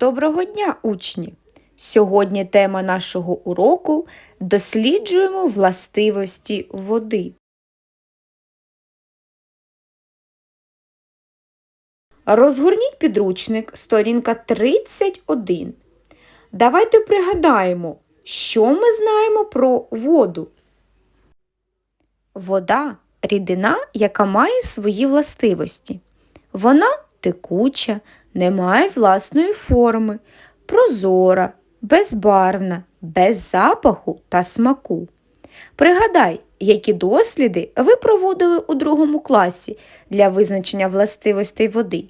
Доброго дня, учні! Сьогодні тема нашого уроку досліджуємо властивості води. Розгорніть підручник, сторінка 31. Давайте пригадаємо, що ми знаємо про воду. Вода рідина, яка має свої властивості. Вона текуча, не має власної форми, прозора, безбарвна, без запаху та смаку. Пригадай, які досліди ви проводили у другому класі для визначення властивостей води.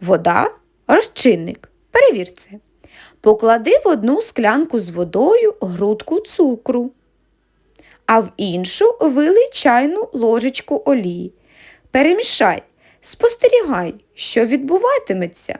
Вода розчинник. Перевір це. Поклади в одну склянку з водою грудку цукру, а в іншу вилий чайну ложечку олії. Перемішай, спостерігай, що відбуватиметься.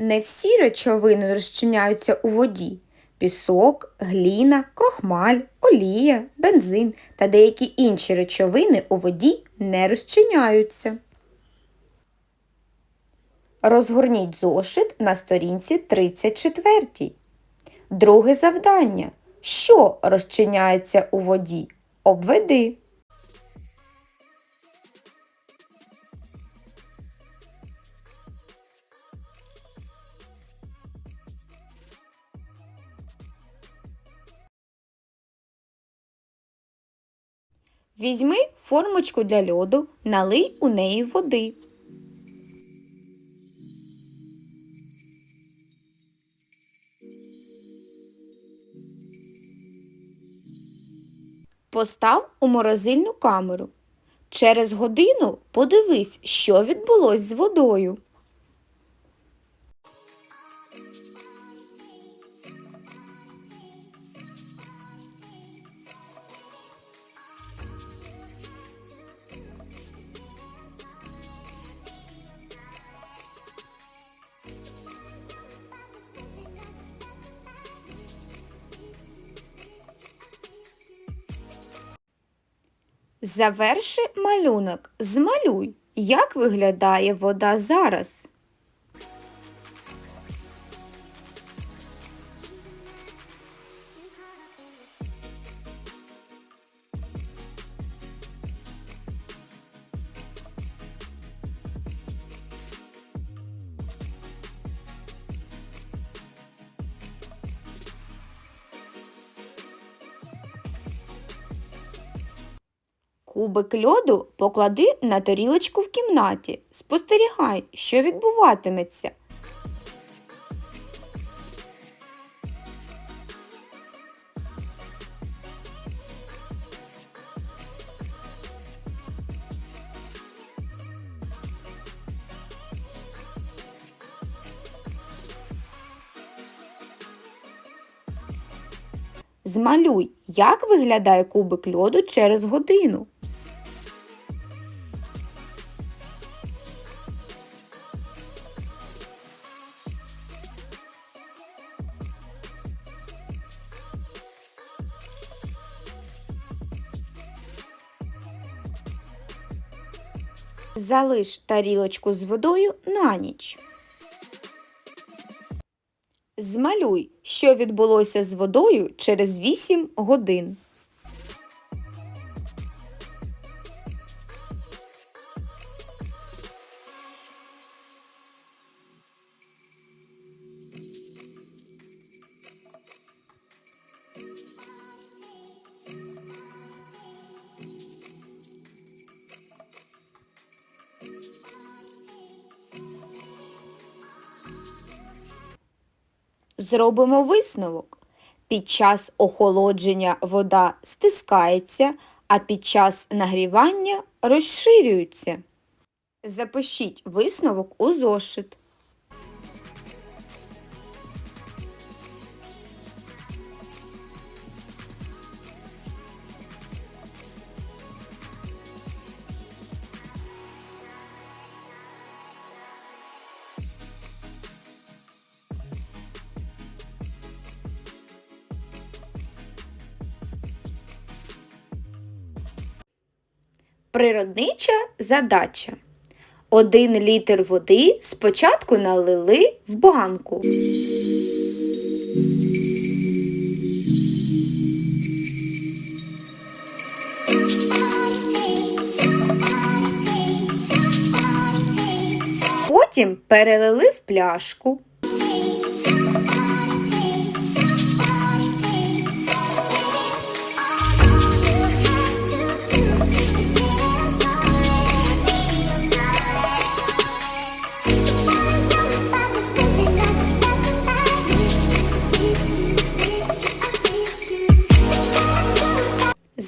Не всі речовини розчиняються у воді. Пісок, гліна, крохмаль, олія, бензин та деякі інші речовини у воді не розчиняються. Розгорніть зошит на сторінці 34. Друге завдання. Що розчиняється у воді? Обведи. Візьми формочку для льоду, налий у неї води. Постав у морозильну камеру. Через годину подивись, що відбулось з водою. Заверши малюнок. Змалюй, як виглядає вода зараз. Кубик льоду поклади на тарілочку в кімнаті. Спостерігай, що відбуватиметься. Змалюй, як виглядає кубик льоду через годину. Залиш тарілочку з водою на ніч. Змалюй, що відбулося з водою через 8 годин. Зробимо висновок. Під час охолодження вода стискається, а під час нагрівання розширюється. Запишіть висновок у зошит. Природнича задача. Один літр води спочатку налили в банку. Потім перелили в пляшку.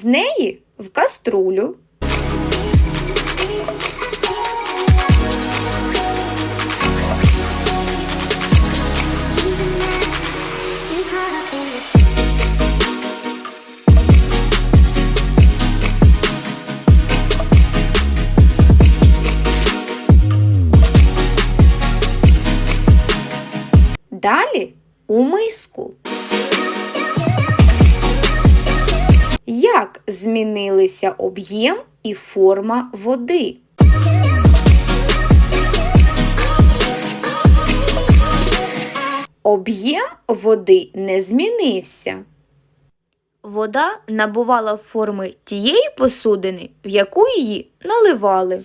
З неї в каструлю. Далі у миску. Як змінилися об'єм і форма води? Об'єм води не змінився. Вода набувала форми тієї посудини, в яку її наливали.